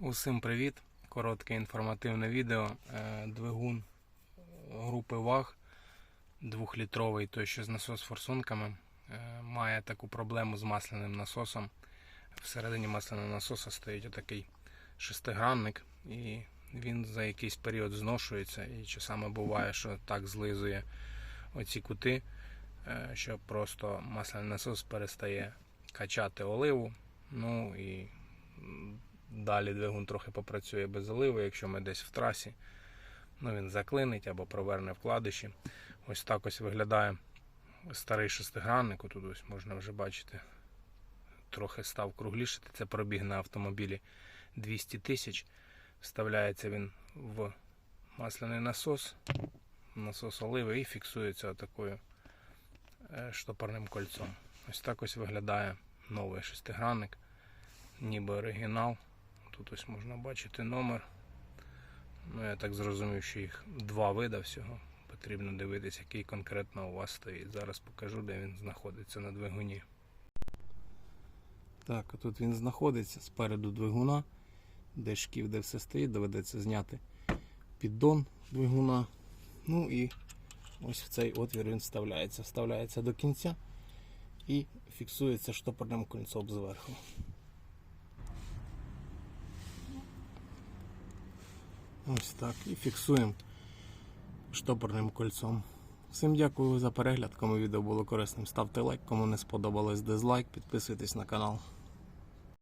Усім привіт! Коротке інформативне відео. Е, Двигун групи ВАГ 2-літровий, той що з насос форсунками, е, має таку проблему з масляним насосом. Всередині масляного насоса стоїть отакий шестигранник, і він за якийсь період зношується. І часами буває, що так злизує оці кути, е, що просто масляний насос перестає качати оливу. Ну і далі двигун трохи попрацює без оливи, якщо ми десь в трасі. Ну, він заклинить або проверне вкладиші. Ось так ось виглядає старий шестигранник. Тут ось можна вже бачити, трохи став круглішити. Це пробіг на автомобілі 200 тисяч. Вставляється він в масляний насос, насос оливи і фіксується отакою е, штопорним кольцом. Ось так ось виглядає новий шестигранник, ніби оригінал. Тут ось можна бачити номер. Ну, я так зрозумів, що їх два вида всього. Потрібно дивитися, який конкретно у вас стоїть. Зараз покажу, де він знаходиться на двигуні. Так, тут він знаходиться спереду двигуна, де шків, де все стоїть, доведеться зняти піддон двигуна. Ну і ось в цей отвір він вставляється. Вставляється до кінця і фіксується штопорним кольцом зверху. Ось так. І фіксуємо штопорним кольцом. Всім дякую за перегляд. Кому відео було корисним, ставте лайк. Кому не сподобалось дизлайк, підписуйтесь на канал.